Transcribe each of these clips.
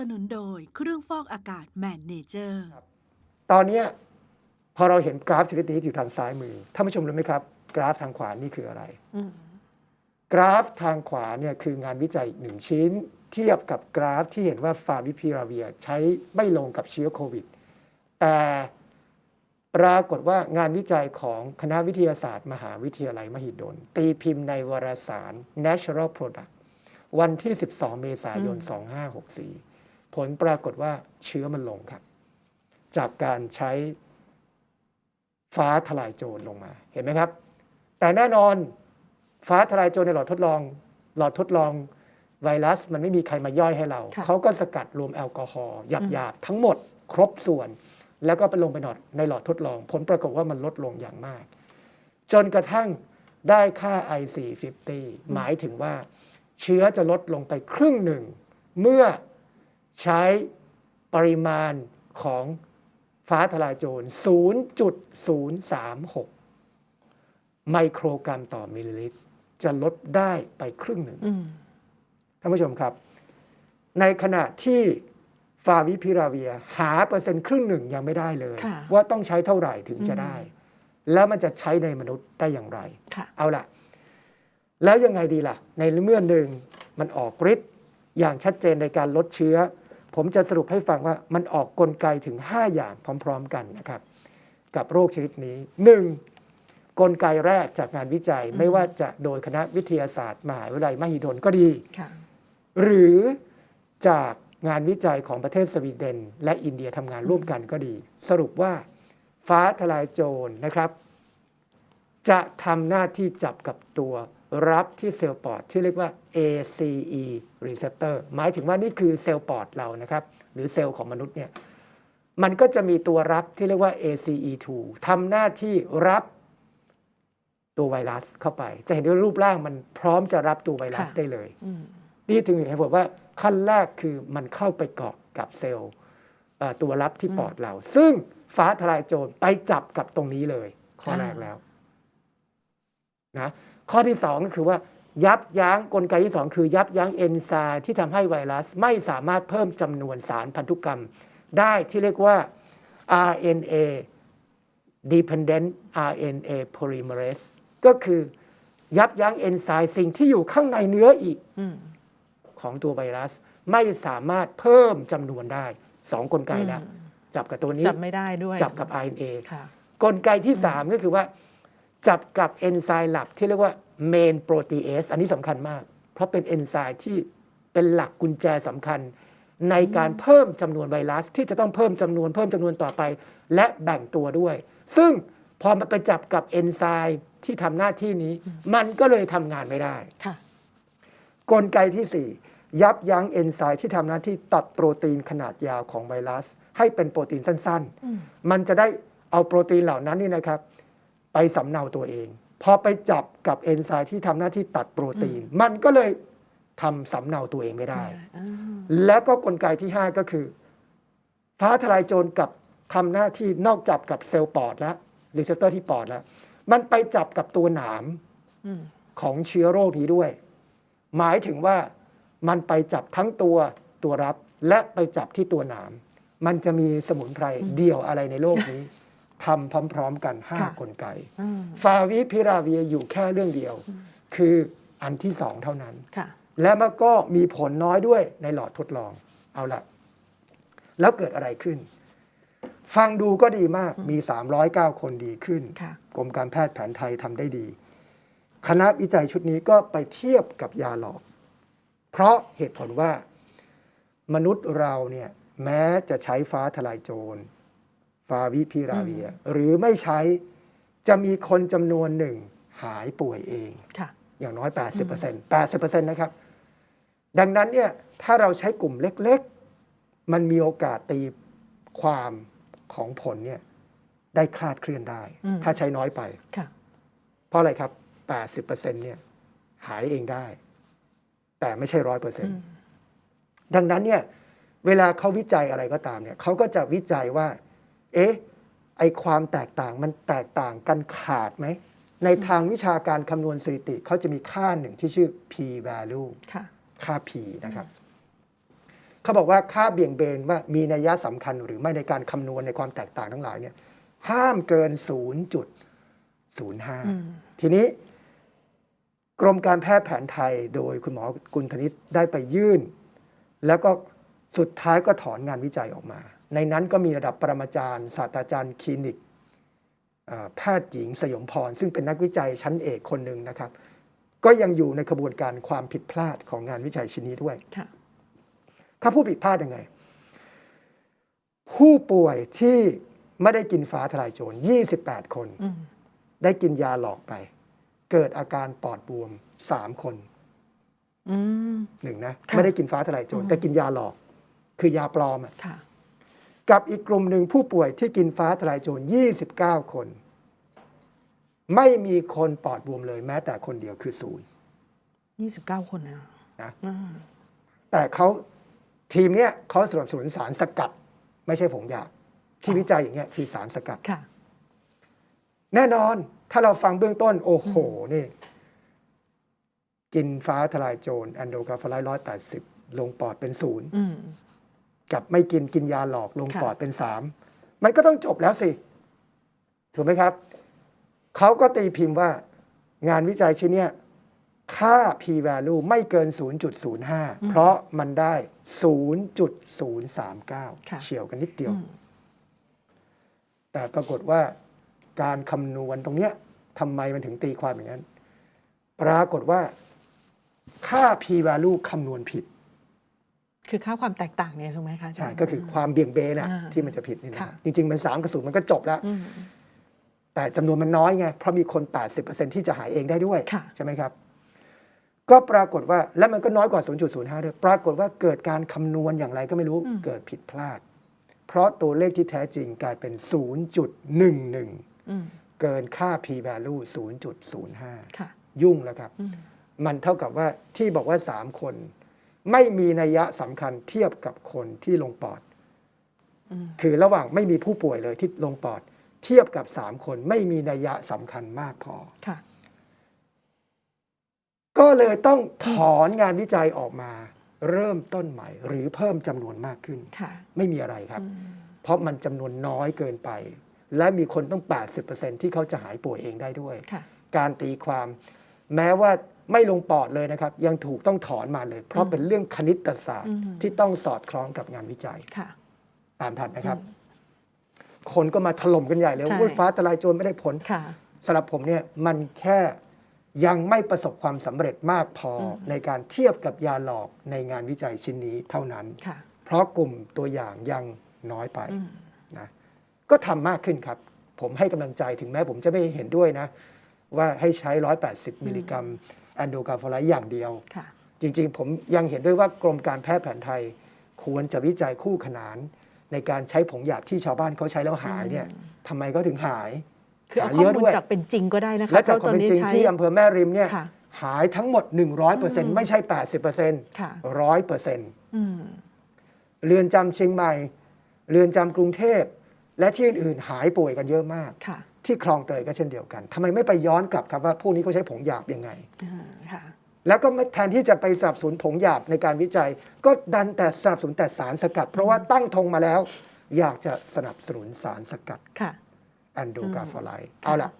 สนุนโดยเครื่องฟอกอากาศแมนเนเจอร์ ตอนเนี้ยพอเราเห็นกราฟชนิดนี้อยู่ทางซ้ายมือท่านผู้ชมรู้ไหมครับ กราฟทางขวานี่คืออะไร อืมกราฟทางขวาเนี่ยคืองานวิจัยอีกหนึ่งชิ้น เทียบกับกราฟที่เห็นว่าฟาวิพิราเวียใช้ไม่ลงกับเชื้อโควิด แต่ปรากฏว่างานวิจัยของคณะวิทยาศาสตร์ มหาวิทยาลัยมหิดล ตีพิมพ์ในวารสาร Natural Product วันที่ 12 เมษายน 2564 ผลปรากฏว่าเชื้อมันลงครับ จากการใช้ฟ้าทลายโจรลงมาเห็นไหมครับ แต่แน่นอนฟ้าทลายโจรในหลอดทดลอง หลอดทดลองไวรัสมันไม่มีใครมาย่อยให้เราค่ะเขาก็สกัดรวมแอลกอฮอล์หยาบๆทั้งหมดครบส่วน แล้วก็ไปลงไปหนอดในหลอดทดลอง ผลปรากฏว่ามันลดลงอย่างมาก จนกระทั่งได้ค่า I450 หมายถึงว่าเชื้อจะลดลงไปครึ่งหนึ่ง เมื่อ ใช้ปริมาณของฟ้าทลายโจร 0.036 ไมโครกรัมต่อมิลลิลิตร จะลดได้ไปครึ่งหนึ่งอืมท่านผู้ชมครับ ในขณะที่ฟาวิพิราเวียหาเปอร์เซ็นต์ครึ่งหนึ่งยังไม่ได้เลยค่ะว่าต้องใช้เท่าไหร่ถึงจะอืมได้ แล้วมันจะใช้ในมนุษย์ได้อย่างไรค่ะเอาล่ะ แล้วยังไงดีล่ะ ในเมื่อหนึ่งมันออกฤทธิ์อย่างชัดเจนในการลดเชื้อ ผมจะสรุปให้ฟังว่ามันออกกลไกถึง 5 อย่างพร้อม ๆ กันนะครับ กับโรคชนิดนี้ 1. กลไกแรกจากงานวิจัยอืมไม่ว่าจะโดยคณะวิทยาศาสตร์มหาวิทยาลัยมหิดลก็ดีค่ะหรือจากงานวิจัยของประเทศสวีเดน และอินเดียทำงานร่วมกันก็ดี สรุปว่าฟ้าทลายโจรนะครับ จะทำหน้าที่จับกับตัว รับที่เซลล์ปอดที่เรียกว่า ACE receptor หมายถึงว่านี่คือเซลล์ปอดเรานะครับ หรือเซลล์ของมนุษย์เนี่ยมันก็จะมีตัวรับที่เรียกว่า ACE2 ทำหน้าที่รับตัวไวรัสเข้าไป จะเห็นว่ารูปร่างมันพร้อมจะรับตัวไวรัสค่ะได้เลยอืมนี่ถึงเหตุผลว่าขั้นแรกคือมันเข้าไปเกาะกับเซลล์เอ่อตัวรับที่ปอดเรา ซึ่งฟ้าทลายโจรไปจับกับตรงนี้เลย ข้อแรกแล้วนะ ข้อที่สองก็คือว่ายับยั้งกลไกที่สองคือ ยับยั้งเอนไซม์ที่ทำให้ไวรัสไม่สามารถเพิ่มจำนวนสารพันธุกรรม ได้ที่เรียกว่า RNA dependent RNA polymerase ก็คือยับยั้งเอนไซม์สิ่งที่อยู่ข้างในเนื้ออีกอืมของตัวไวรัส ไม่สามารถเพิ่มจำนวนได้สองกลไกแล้วอืมจับกับตัวนี้ จับไม่ได้ด้วย จับกับ RNA ค่ะกลไกที่ 3 ก็คือว่า จับกับเอนไซม์หลักที่เรียกว่า main protease อันนี้สำคัญมาก เพราะเป็นเอนไซม์ที่เป็นหลักกุญแจสำคัญ ในการเพิ่มจำนวนไวรัสที่จะต้องเพิ่มจำนวนเพิ่มจำนวนต่อไป และแบ่งตัวด้วย ซึ่งพอมันไปจับกับเอนไซม์ที่ทำหน้าที่นี้ มันก็เลยทำงานไม่ได้ ค่ะ กลไกที่ 4 ยับยั้งเอนไซม์ที่ทำหน้าที่ตัดโปรตีนขนาดยาวของไวรัส ให้เป็นโปรตีนสั้นอืมๆมันจะได้เอาโปรตีนเหล่านั้นนี่นะครับ ไปสำเนาตัวเอง พอไปจับกับเอนไซม์ที่ทำหน้าที่ตัดโปรตีน มันก็เลยทำสำเนาตัวเองไม่ได้ อ่าแล้วก็กลไกที่ 5 ก็คือ ฟ้าทลายโจรกับทำหน้าที่นอกจับกับเซลล์ปอดแล้วรีเซพเตอร์ที่ปอดแล้ว มันไปจับกับตัวหนาม อืมของเชื้อโรคนี้ด้วย หมายถึงว่ามันไปจับทั้งตัวตัวรับ และไปจับที่ตัวหนาม มันจะมีสมุนไพรเดี่ยวอะไรในโลกนี้ ทำพร้อมๆกันค่ะ5กลไกอืมฟาวิพิราเวียอยู่แค่เรื่องเดียว คืออันที่สองเท่านั้นค่ะและมันก็มีผลน้อยด้วยในหลอดทดลอง เอาละแล้วเกิดอะไรขึ้น ฟังดูก็ดีมากมี 309 คนดีขึ้นค่ะกรมการแพทย์แผนไทยทำได้ดี คณะวิจัยชุดนี้ก็ไปเทียบกับยาหลอก เพราะเหตุผลว่ามนุษย์เราเนี่ยแม้จะใช้ฟ้าทลายโจร ฟาวิพิราเวีย หรือไม่ใช้จะมีคนจำนวนหนึ่งหายป่วยเอง ค่ะ อย่างน้อย 80% 80%นะครับ ดังนั้นเนี่ยถ้าเราใช้กลุ่มเล็กๆ มันมีโอกาสตีความของผลเนี่ยได้คลาดเคลื่อนได้ อืม ถ้าใช้น้อยไป ค่ะ เพราะอะไรครับ 80%เนี่ยหายเองได้ แต่ไม่ใช่ร้อยเปอร์เซ็นอืต์ ม ดังนั้นเนี่ยเวลาเขาวิจัยอะไรก็ตามเนี่ยเขาก็จะวิจัยว่า เอ๊ะไอความแตกต่างมันแตกต่างกันขาดไหม ในทางวิชาการคำนวณสถิติเขาจะมีค่าหนึ่งที่ชื่อ p value ค่ะค่า p นะครับเขาบอกว่าค่าเบี่ยงเบนว่ามีนัยสำคัญหรือไม่ในการคำนวณในความแตกต่างทั้งหลายเนี่ยห้ามเกิน 0.05 ทีนี้ กรมการแพทย์แผนไทยโดยคุณหมอกุลธนิตได้ไปยื่น แล้วก็สุดท้ายก็ถอนงานวิจัยออกมา ในนั้นก็มีระดับปรมาจารย์ศาสตราจารย์คลินิกเอ่อแพทย์หญิงสยมพร ซึ่งเป็นนักวิจัยชั้นเอกคนหนึ่งนะครับ ก็ยังอยู่ในกระบวนการความผิดพลาดของงานวิจัยชิ้นนี้ด้วยค่ะเขาผู้ผิดพลาดยังไง ผู้ป่วยที่ไม่ได้กินฟ้าทลายโจร 28 คนอืมได้กินยาหลอกไป เกิดอาการปอดบวม 3 คนอืมหนึ่งนะค่ะไม่ได้กินฟ้าทลายโจรอืมแต่กินยาหลอก คือยาปลอมอะค่ะ กับอีกกลุ่มหนึ่งผู้ป่วยที่กินฟ้าทลายโจร 29 คน ไม่มีคนปอดบวมเลยแม้แต่คนเดียวคือศูนย์ยี่สิบเก้าคนนะนะอืมแต่เขาทีมเนี้ยเขาสนับสนุนสารสกัด ไม่ใช่ผงยาที่วิจัยอย่างเงี้ยคือสารสกัดค่ะแน่นอนถ้าเราฟังเบื้องต้น โอ้โหนี่ กินฟ้าทลายโจรแอนโดกาฟลายร้อยแปดสิบลงปอดเป็นศูนย์อืม กับไม่กินกินยาหลอกลงค่ะปอดเป็นสามมันก็ต้องจบแล้วสิ ถูกไหมครับ เขาก็ตีพิมพ์ว่างานวิจัยชิ้นเนี้ยค่า p value ไม่เกิน 0.05 เพราะมันได้ 0.039 เฉียวกันนิดเดียวอืมแต่ปรากฏว่าการคำนวณตรงเนี้ยทำไมมันถึงตีความอย่างนั้น ปรากฏว่าค่า p value คำนวณผิด คือค่าความแตกต่างเนี่ยถูกไหมคะาจารย์ใช่ก็คือความเบี่ยงเบนน่ะอ่าที่มันจะผิดนี่นะค่ะ จริงๆมันสามกระสุนมันก็จบแล้วอืมแต่จำนวนมันน้อยไง เพราะมีคน 80%ที่จะหายเองได้ด้วย ค่ะ ใช่ไหมครับ ก็ปรากฏว่าและมันก็น้อยกว่า 0.05 ด้วย ปรากฏว่าเกิดการคำนวณอย่างไรก็ไม่รู้อืมเกิดผิดพลาด เพราะตัวเลขที่แท้จริงกลายเป็น 0.11 อืมเกินค่า p value 0.05 ค่ะยุ่งแล้วครับ อืมมันเท่ากับว่าที่บอกว่า 3 คน ไม่มีนัยยะสำคัญเทียบกับคนที่ลงปอดอืมคือระหว่างไม่มีผู้ป่วยเลยที่ลงปอด เทียบกับ3คนไม่มีนัยยะสำคัญมากพอค่ะก็เลยต้องถอนงานวิจัยออกมา เริ่มต้นใหม่ หรือเพิ่มจำนวนมากขึ้นค่ะไม่มีอะไรครับอืมเพราะมันจำนวนน้อยเกินไป และมีคนต้อง 80%ที่เขาจะหายป่วยเองได้ด้วยค่ะการตีความ แม้ว่าไม่ลงปอดเลยนะครับ ยังถูกต้องถอนมาเลย เพราะอืมเป็นเรื่องคณิตศาสตร์อืมที่ต้องสอดคล้องกับงานวิจัยค่ะตามทันนะครับอืมคนก็มาถล่มกันใหญ่เลยใช่ว่าฟ้าทลายโจรไม่ได้ผลค่ะสำหรับผมเนี่ยมันแค่ยังไม่ประสบความสำเร็จมากพออมในการเทียบกับยาหลอกในงานวิจัยชิ้นนี้เท่านั้นค่ะเพราะกลุ่มตัวอย่างยังน้อยไปอืมนะก็ทำมากขึ้นครับ ผมให้กำลังใจถึงแม้ผมจะไม่เห็นด้วยนะ ว่าให้ใช้ 180 มิลลิกรัมแอนโดกาฟอไลต์อย่างเดียวค่ะจริงๆ ผมยังเห็นด้วยว่ากรมการแพทย์แผนไทย ควรจะวิจัยคู่ขนาน ในการใช้ผงหยาบที่ชาวบ้านเขาใช้แล้วหายเนี่ยอืมทำไมก็ถึงหายคือเอาหาข้เยออะมูด้ลวยจากเป็นจริงก็ได้นะคะและจากพความระเป็นจริงใช้ที่อำเภอแม่ริมเนี่ยค่ะหายทั้งหมด 100%ไม่ใช่ 80%ค่ะ100%อืมเรือนจำเชียงใหม่ เรือนจำกรุงเทพ และที่อื่นๆหายป่วยกันเยอะมากค่ะ ที่คลองเตยก็เช่นเดียวกันทำไมไม่ไปย้อนกลับครับว่าพวกนี้เขาใช้ผงหยาบยังไงอ่าค่ะแล้วก็ไม่แทนที่จะไปสนับสนุนผงหยาบในการวิจัย ก็ดันแต่สนับสนุนแต่สารสกัด เพราะว่าตั้งธงมาแล้ว อยากจะสนับสนุนสารสกัดค่ะแอนโดกาฟอไลต์ค่ะเอาล่ะ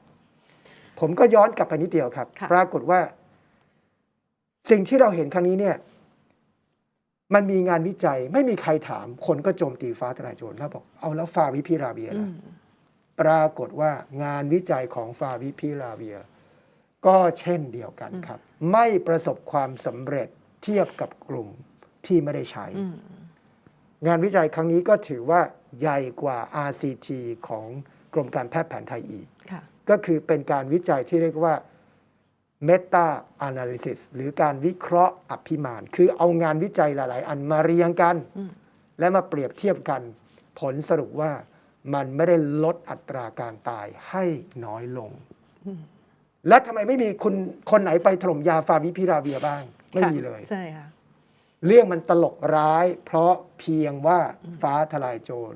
ผมก็ย้อนกลับไปนิดเดียวครับค่ะปรากฏว่า สิ่งที่เราเห็นครั้งนี้เนี่ย มันมีงานวิจัย ไม่มีใครถาม คนก็โจมตีฟ้าทลายโจรแล้วบอกเอาแล้วฟาวิพิราเบียอืล่ะม ปรากฏว่างานวิจัยของฟาวิพิราเบีย ก็เช่นเดียวกันครับ ไม่ประสบความสำเร็จเทียบกับกลุ่มที่ไม่ได้ใช้อืมงานวิจัยครั้งนี้ก็ถือว่าใหญ่กว่า RCT ของกรมการแพทย์แผนไทยอีกค่ะก็คือเป็นการวิจัยที่เรียกว่า Meta Analysis หรือการวิเคราะห์อภิมาน คือเอางานวิจัยหลาย ๆ อันมาเรียงกันอืมและมาเปรียบเทียบกัน ผลสรุปว่า มันไม่ได้ลดอัตราการตายให้น้อยลงอืมและทำไมไม่มีคนคนไหนไปถล่มยาฟาวิพิราเวียบ้าง ไม่มีเลย ใช่ค่ะ เรื่องมันตลกร้าย เพราะเพียงว่าอืมฟ้าทลายโจร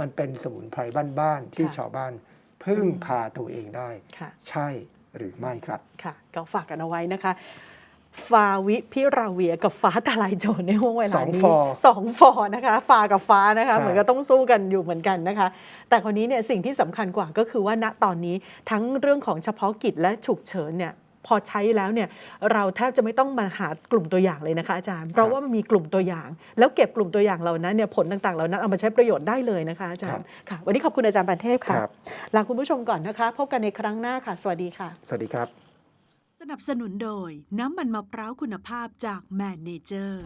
มันเป็นสมุนไพรบ้านๆที่ค่ะชาวบ้านพึ่งอืมพาตัวเองได้ค่ะใช่หรือไม่ครับ ค่ะ ก็ฝากกันเอาไว้นะคะ ฟาวิพิราเวียกับฟ้าทลายโจรในห่วงเวลานี้สองฟอสองฟอนะคะฟ้ากับฟ้านะคะใช่เหมือนก็ต้องสู้กันอยู่เหมือนกันนะคะ แต่คนนี้เนี่ยสิ่งที่สำคัญกว่าก็คือว่าณตอนนี้ทั้งเรื่องของเฉพาะกิจและฉุกเฉินเนี่ยพอใช้แล้วเนี่ยเราแทบจะไม่ต้องมาหากลุ่มตัวอย่างเลยนะคะอาจารย์ เพราะว่ามันมีกลุ่มตัวอย่าง แล้วเก็บกลุ่มตัวอย่างเหล่านั้นเนี่ยผลต่างๆเหล่านั้นเอามาใช้ประโยชน์ได้เลยนะคะอาจารย์ค่ะ วันนี้ขอบคุณอาจารย์ปานเทพค่ะครับลาคุณผู้ชมก่อนนะคะ พบกันในครั้งหน้าค่ะ สวัสดีค่ะ สวัสดีครับส นับสนุนโดยน้ำมันมะพร้าวคุณภาพจากแมนเนเจอร์